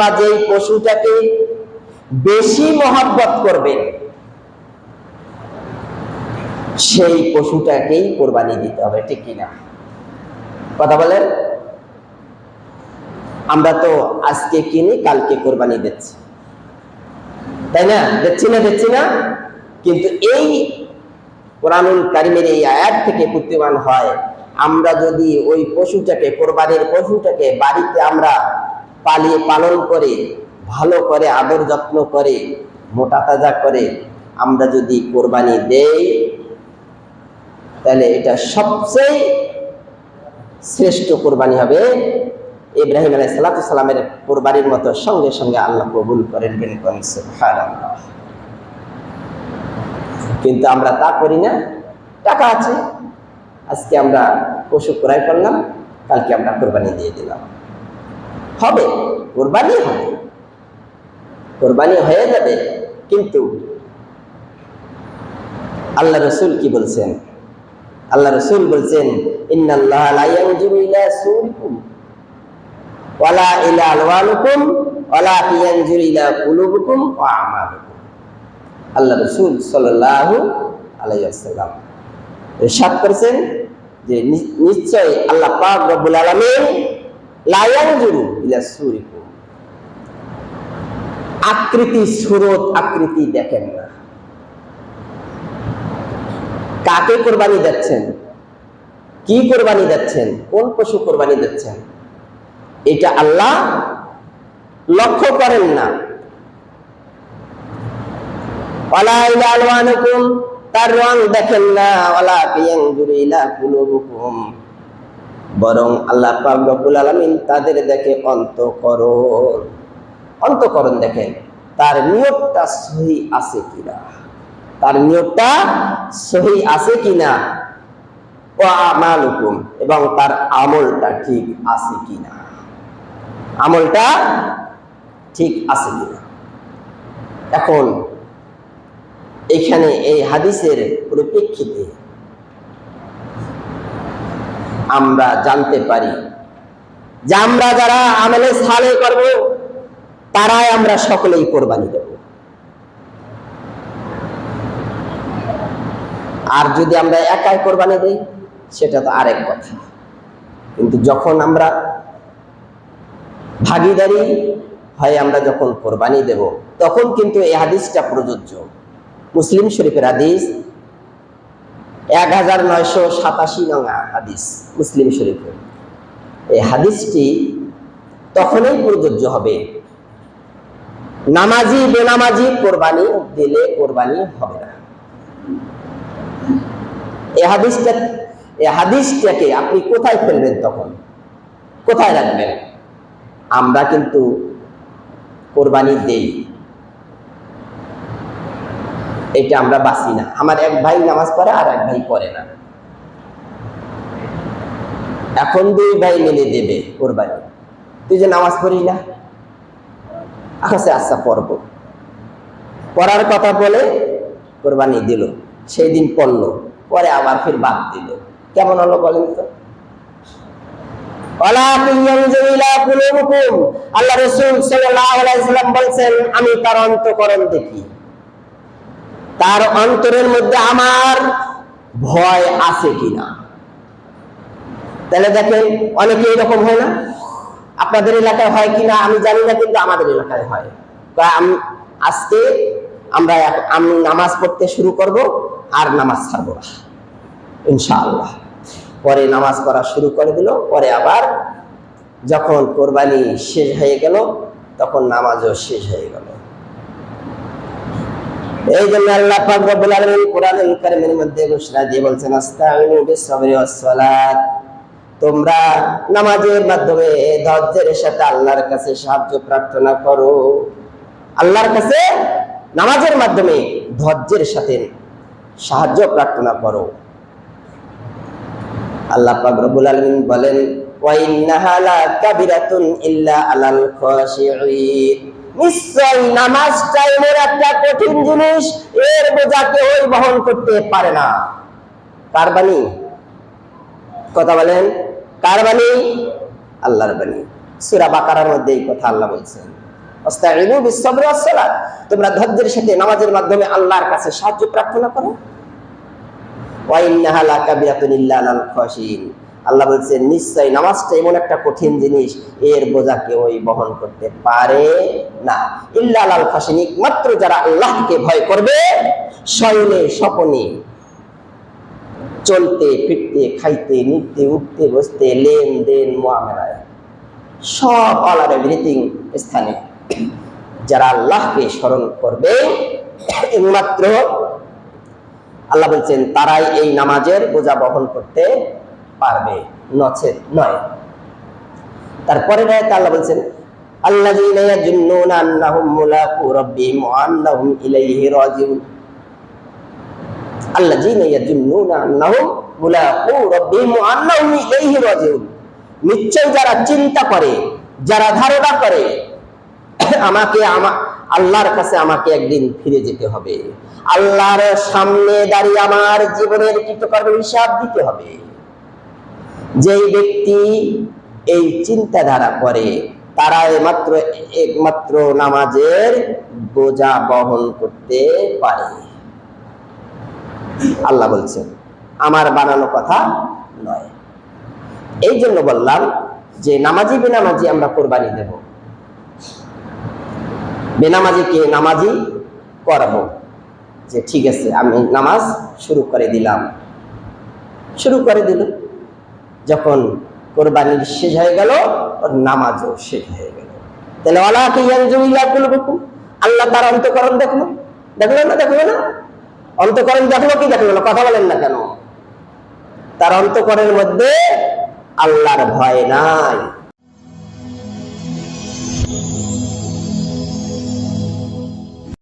বা যেই পশুটাকে বেশি মহাব্বত সেই পশুটাকেই কোরবানি দিতে হবে, ঠিক কিনা? কথা বলেন? আমরা তো আজকে কিনি, কালকে কোরবানি দিচ্ছি। তাই না? দেখছি না দেখছি না? কিন্তু এই কারিমের এই আয়াত থেকে হয়, আমরা যদি ওই পশুটাকে, কোরবানির পশুটাকে বাড়িতে আমরা পালিয়ে পালন করে, ভালো করে, আদর যত্ন করে, মোটা তাজা করে আমরা যদি কোরবানি দেই, তাহলে এটা সবচেয়ে শ্রেষ্ঠ কোরবানি হবে। ইব্রাহিম আলাই সালামের কোরবানির মতো সঙ্গে সঙ্গে আল্লাহ কবুল করেন কিন্তু আমরা তা করি না। টাকা আছে। আজকে আমরা পশু ক্রয় করলাম, কালকে আমরা কোরবানি দিয়ে দিলাম। হবে, কোরবানি হবে। কোরবানি হয়ে যাবে, কিন্তু আল্লাহ রসুল কি বলছেন? আল্লাহ রসুল বলছেন আল্লাহ রসুল নিশ্চয় আল্লাহ পাক রব্বুল আলামিন লা ইয়ানজুরু ইলা সুরিকুম। আকৃতি সুরত, আকৃতি দেখেন না। কাকে কোরবানি দিচ্ছেন? কি কোরবানি দিচ্ছেন? কোন পশু কোরবানি দিচ্ছেন? এটা আল্লাহ লক্ষ্য করেন না। তার রং দেখেন না। বরং আল্লাহ পাক রব্বুল আলামিন তাদের দেখে অন্তকরণ। অন্তকরণ দেখেন, তার নিয়োগটা সহি আছে কিনা? তার নিয়োগটা সহি আছে কিনা? আমালুকুম, এবং তার আমলটা ঠিক আছে কিনা? আমলটা ঠিক আছে কিনা? এখন, এখানে এই হাদিসের পরিপ্রেক্ষিতে আমরা জানতে পারি। যে আমরা যারা আমলে সালে করব, তারাই আমরা সকলেই কোরবানি দেব। আর যদি আমরা একাই কোরবানি দেই, সেটা তো আরেক কথা। কিন্তু যখন আমরা ভাগিদারি হয়, আমরা যখন কোরবানি দেব, তখন কিন্তু এই হাদিসটা প্রযোজ্য। মুসলিম শরীফের হাদিস এক হাজার নয়শো সাতাশি নং হাদিস মুসলিম শরীফের এই হাদিসটি তখনই প্রযোজ্য হবে। নামাজি, বেনামাজি, কোরবানি দিলে কোরবানি হবে না। এই হাদিসটা এই হাদিসটাকে আপনি কোথায় ফেলবেন তখন? কোথায় রাখবেন? আমরা কিন্তু কোরবানি দেই। এটা আমরা বাসি না। আমার এক ভাই নামাজ পড়ে আর এক ভাই পড়ে না। এখন দুই ভাই মিলে দেবে কোরবানি। তুই যে নামাজ পড়ি না আচ্ছা আচ্ছা পড়ব। পড়ার কথা বলে কোরবানি দিল সেই দিন পড়ল, পরে আবার ফির বাদ দিল। কেমন হলো বলেন তো? আল্লাহ রসুল সাল্লাম বলছেন, আমি তার অন্তকরণ দেখি। তার অন্তরের মধ্যে আমার ভয় আছে কিনা? তাহলে দেখেন, অনেকে এরকম হয় না? আপনাদের এলাকায় হয় কিনা? আমি জানি না, কিন্তু আমাদের এলাকায় হয়। আম- আজকে আমরা আমি নামাজ পড়তে শুরু করব আর নামাজ ছাড়বো না। ইনশাআল্লাহ। পরে নামাজ পড়া শুরু করে দিল, পরে আবার যখন কোরবানি শেষ হয়ে গেল, তখন নামাজও শেষ হয়ে গেল। এই জন্য আল্লাহ পাক রব্বুল আলামিন কোরআনুল কারীমের মধ্যে ঘোষণা দিয়ে বলছেন, আস্তাঈনু বিস-সাবরি ওয়াস-সালাত। তোমরা নামাজের মাধ্যমে ধৈর্যের সাথে আল্লাহর কাছে সাহায্য প্রার্থনা করো। আল্লাহর কাছে নামাজের মাধ্যমে ধৈর্যের সাথে সাহায্য প্রার্থনা করো। আল্লাহ পাক রব্বুল আলামিন বলেন, ওয়া লাকাবিরাতুন ইল্লা আলাল নিশ্চয় নামাজটা এমন একটা কঠিন জিনিস, এর বোঝা কেউই বহন করতে পারে না। কার বাণী? কথা বলেন, কার বাণী? আল্লাহর বাণী। সূরা বাকারার মধ্যে এই কথা আল্লাহ বলছেন। তোমরা ধৈর্যের সাথে নামাজের মাধ্যমে আল্লাহর কাছে সাহায্য প্রার্থনা করো। ওয়া ইন্নাহা লাকাবিরাতুন ইল্লা আল্লাহ বলছেন নিশ্চয় নামাজটা এমন একটা কঠিন জিনিস, এর বোঝা কেউই বহন করতে পারে না। ইল্লা আলাল খাশিন, মাত্র যারা আল্লাহকে ভয় করবে শয়নে স্বপনে চলতে, ফিরতে, খাইতে, নিতে, উঠতে, বসতে, লেনদেন মহামেলায় সব অল আর এভরিথিং স্থানে যারা আল্লাহকে স্মরণ করবে একমাত্র আল্লাহ বলছেন, তারাই এই নামাজের বোঝা বহন করতে পারবে, নচেত নয়। তারপরে আল্লাহ বলছেন যারা চিন্তা করে, যারা ধারণা করে, আমাকে আল্লাহর কাছে আমাকে একদিন ফিরে যেতে হবে। আল্লাহর সামনে দাঁড়িয়ে আমার জীবনের কৃতকর্ম হিসাব দিতে হবে। যেই ব্যক্তি এই চিন্তাধারা করে, তারা মাত্র একমাত্র নামাজের বোঝা বহন করতে পারে। আল্লাহ বলছেন, আমার বানানো কথা নয়। এই জন্য বললাম যে, নামাজি বেনামাজি আমরা কোরবানি দেব। বেনামাজিকে নামাজি? করাবো। যে, ঠিক আছে, আমি নামাজ শুরু করে দিলাম। শুরু করে দিল যখন কোরবানির শেষ হয়ে গেল, ওর নামাজও শেষ হয়ে গেল। তাহলে অলাকে আল্লাহ তার অন্তকরণ দেখল দেখল না? দেখল না? অন্তকরণ দেখল কি দেখল না? কথা বলেন না কেন? তার অন্তকরণের মধ্যে আল্লাহর ভয় নাই।